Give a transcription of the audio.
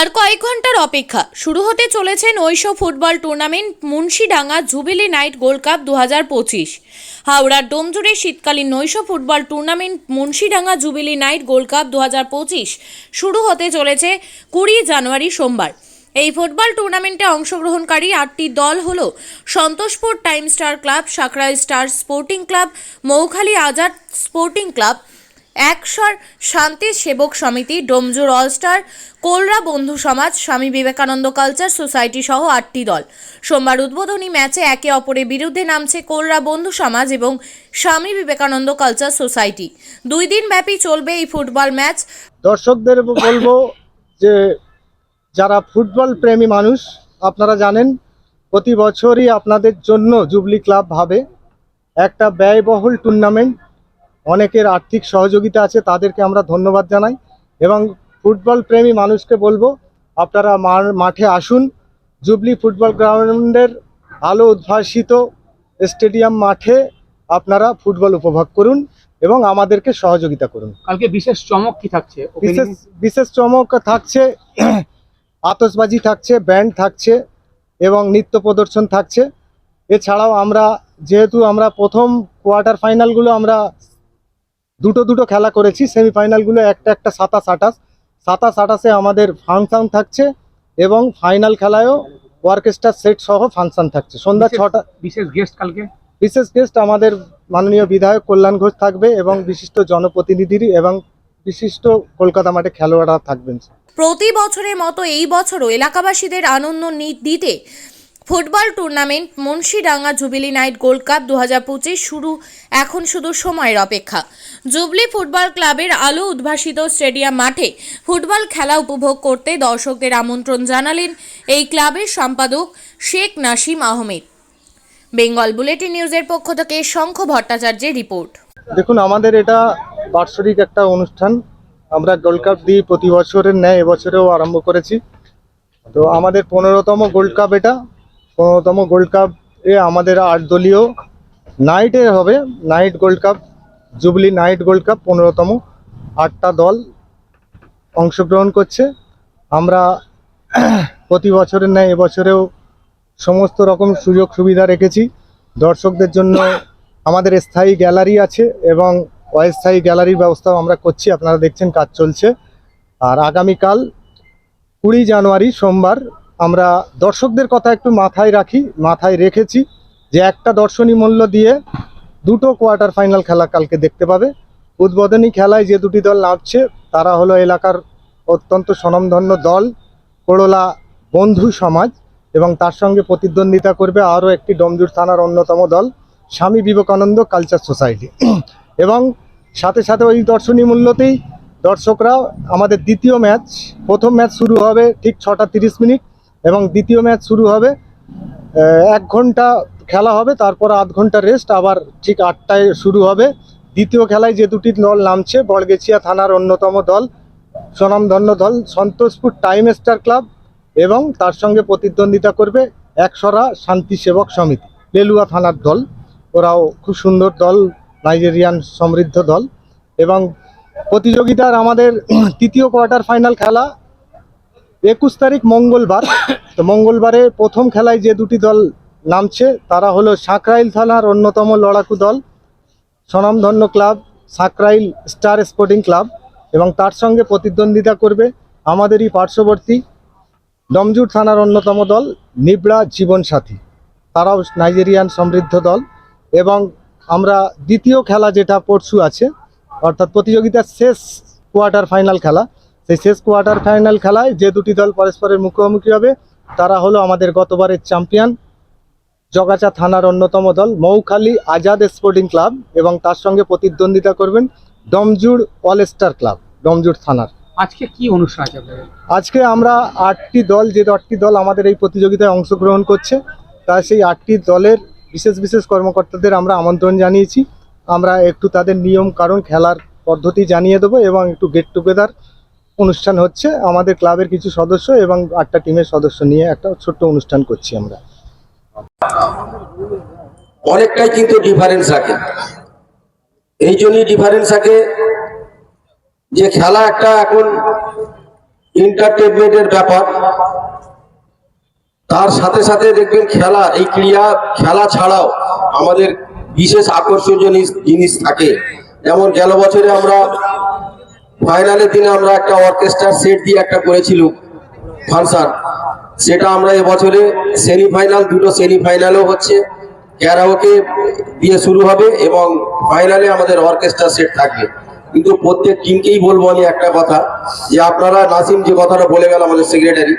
আর কয়েক ঘণ্টার অপেক্ষা। শুরু হতে চলেছে নৈশ football tournament Munshidanga jubilee night gold cup দু হাজার পঁচিশ। হাওড়ার ডোমজুড়ে শীতকালীন নৈশ football tournament Munshidanga jubilee night gold cup দু হাজার পঁচিশ শুরু হতে চলেছে কুড়ি জানুয়ারি সোমবার। এই ফুটবল টুর্নামেন্টে অংশগ্রহণকারী আটটি দল হল Santoshpur time star club Sankrail star sporting club, Moukhali Azad sporting club একশর Shanti সেবক সমিতি, ডোমজুর অলস্টার কোলরা বন্ধু সমাজ, স্বামী বিবেকানন্দ কালচার সোসাইটি সহ আটটি দল। সোমবার উদ্বোধনী ম্যাচে একে অপরের বিরুদ্ধে নামছে কোলরা বন্ধু সমাজ এবং স্বামী বিবেকানন্দ কালচার সোসাইটি দুই দিন ব্যাপী চলবে এই ফুটবল ম্যাচ। দর্শকদের বলব যে যারা ফুটবল প্রেমী মানুষ, আপনারা জানেন প্রতি বছরই আপনাদের জন্য জুবলি ক্লাব ভাবে একটা ব্যয়বহুল টুর্নামেন্ট অনেকের আর্থিক সহযোগিতা আছে তাদেরকে আমরা ধন্যবাদ জানাই এবং ফুটবল প্রেমী মানুষকে বলব আপনারা মাঠে আসুন। জুবলি ফুটবল গ্রাউন্ডের আলো উদ্ভাসিত স্টেডিয়াম মাঠে আপনারা ফুটবল উপভোগ করুন এবং আমাদেরকে সহযোগিতা করুন। কালকে বিশেষ চমক কি থাকছে? বিশেষ বিশেষ চমক থাকছে আতশবাজি থাকছে ব্যান্ড থাকছে এবং নৃত্য প্রদর্শন থাকছে। এছাড়াও আমরা যেহেতু আমরা প্রথম কোয়ার্টার ফাইনালগুলো আমরা দুটো দুটো খেলা করেছি সেমিফাইনালগুলো একটা একটা সাতাশ আঠাশ। সাতাশ আঠাশে আমাদের ফাংশন থাকছে এবং ফাইনাল খেলায়ও অর্কেস্ট্রার সেট সহ ফাংশন থাকছে। সন্ধ্যা ছটা বিশেষ গেস্ট কালকে? বিশেষ গেস্ট আমাদের মাননীয় বিধায়ক কল্যাণ ঘোষ থাকবে এবং বিশিষ্ট জনপ্রতিনিধি এবং বিশিষ্ট কলকাতা মাঠে খেলোয়াড়রা থাকবেন। প্রতি বছরের মতো এই বছরও এলাকাবাসীদের আনন্দ নি- দিতে football tournament Munshidanga jubilee night gold cup দু হাজার পঁচিশ শুরু এখন শুধু সময়ের অপেক্ষা। জুবলি ফুটবল ক্লাবের আলো উদ্ভাসিত স্টেডিয়াম মাঠে ফুটবল খেলা উপভোগ করতে দর্শকদের আমন্ত্রণ জানালেন এই ক্লাবের সম্পাদক শেখ নাসিম আহমেদ। বেঙ্গল বুলেটিন নিউজের পক্ষ থেকে শঙ্খ ভট্টাচার্যের রিপোর্ট। দেখুন, আমাদের এটা বাৎসরিক একটা অনুষ্ঠান। আমরা গোল্ড কাপ দিয়ে প্রতি বছরের ন্যায় এবছরেও আরম্ভ করেছি। তো আমাদের পনেরোতম গোল্ড কাপ এটা। পনেরোতম গোল্ড কাপ এ আমাদের আট দলীয় নাইটে হবে, night gold cup, jubilee night gold cup, পনেরোতম। আটটা দল অংশগ্রহণ করছে। আমরা প্রতি বছরের ন্যায় এবছরেও সমস্ত রকম সুযোগ সুবিধা রেখেছি। দর্শকদের জন্য আমাদের স্থায়ী গ্যালারি আছে এবং অস্থায়ী গ্যালারির ব্যবস্থাও আমরা করছি। আপনারা দেখছেন কাজ চলছে। আর আগামীকাল কুড়ি জানুয়ারি সোমবার আমরা দর্শকদের কথা একটু মাথায় রাখি, মাথায় রেখেছি যে একটা দর্শনী মূল্য দিয়ে দুটো কোয়ার্টার ফাইনাল খেলা কালকে দেখতে পাবে। উদ্বোধনী খেলায় যে দুটি দল নামছে, তারা হলো এলাকার অত্যন্ত স্বনামধন্য দল, করলা বন্ধু সমাজ এবং তার সঙ্গে প্রতিদ্বন্দ্বিতা করবে আরও একটি ডমজুর থানার অন্যতম দল, স্বামী বিবেকানন্দ কালচার সোসাইটি। এবং সাথে সাথে ওই দর্শনী মূল্যতেই দর্শকরা আমাদের দ্বিতীয় ম্যাচ, প্রথম ম্যাচ শুরু হবে ঠিক ছটা তিরিশ মিনিট। এবং দ্বিতীয় ম্যাচ শুরু হবে এক ঘণ্টা খেলা হবে, তারপর আধ ঘণ্টা রেস্ট আবার ঠিক আটটায় শুরু হবে। দ্বিতীয় খেলায় যে দুটি দল নামছে, বড়গেছিয়া থানার অন্যতম দল, স্বনামধন্য দল, সন্তোষপুর টাইম স্টার ক্লাব এবং তার সঙ্গে প্রতিদ্বন্দ্বিতা করবে একসরা শান্তি সেবক সমিতি। লেলুয়া থানার দল, ওরাও খুব সুন্দর দল নাইজেরিয়ান সমৃদ্ধ দল এবং প্রতিযোগিতার আমাদের তৃতীয় কোয়ার্টার ফাইনাল খেলা একুশ তারিখ মঙ্গলবার। তো মঙ্গলবারে প্রথম খেলায় যে দুটি দল নামছে, তারা হলো সাঁকরাইল থানার অন্যতম লড়াকু দল, স্বনামধন্য club, Sankrail star sporting club এবং তার সঙ্গে প্রতিদ্বন্দ্বিতা করবে আমাদেরই পার্শ্ববর্তী ডমজুর থানার অন্যতম দল, নিবড়া জীবনসাথী। তারাও নাইজেরিয়ান সমৃদ্ধ দল এবং আমরা দ্বিতীয় খেলা যেটা পরশু আছে, অর্থাৎ প্রতিযোগিতার শেষ কোয়ার্টার ফাইনাল খেলা সেই শেষ কোয়ার্টার ফাইনাল খেলায় যে দুটি দল পরস্পরের মুখোমুখি হবে তারা হলো আমাদের গতবারের চ্যাম্পিয়ন জগাচা থানার অন্যতম দল মৌখালী আজাদ স্পোর্টিং ক্লাব এবং তার সঙ্গে প্রতিদ্বন্দ্বিতা করবেন Domjur all star club Domjur থানার। আজকে কি অনুষ্ঠান আছে আজকে আমরা আটটি দল যে আটটি দল আমাদের এই প্রতিযোগিতায় অংশগ্রহণ করছে তা সেই আটটি দলের বিশেষ বিশেষ কর্মকর্তাদের আমরা আমন্ত্রণ জানিয়েছি। আমরা একটু তাদের নিয়ম কারণ খেলার পদ্ধতি জানিয়ে দেবো এবং একটু গেট টুগেদার অনুষ্ঠান হচ্ছে। আমাদের ক্লাবের কিছু সদস্য এবং আটটা টিমের সদস্য নিয়ে একটা ছোট্ট অনুষ্ঠান করছি আমরা। অনেকটাই কিন্তু ডিফারেন্স রাখে। এই জন্যই ডিফারেন্স রাখে যে খেলা একটা এখন এন্টারটেনমেন্টের ব্যাপার। তার সাথে সাথে দেখবেন খেলা, এই ক্রিয়া, খেলা ছাড়াও আমাদের বিশেষ আকর্ষণীয় জিনিস থাকে। যেমন গেল বছরে আমরা ফাইনালের দিনে আমরা একটা অর্কেস্ট্রার সেট দিয়ে একটা করেছিল ফাংশন সেটা আমরা এবছরে সেমিফাইনাল, দুটো সেমিফাইনালও হচ্ছে। ক্যারাওকে দিয়ে শুরু হবে এবং ফাইনালে আমাদের অর্কেস্ট্রা সেট থাকবে। কিন্তু প্রত্যেক টিমকেই বলব আমি একটা কথা, যে আপনারা নাসিম যে কথাটা বলে গেল আমাদের সেক্রেটারি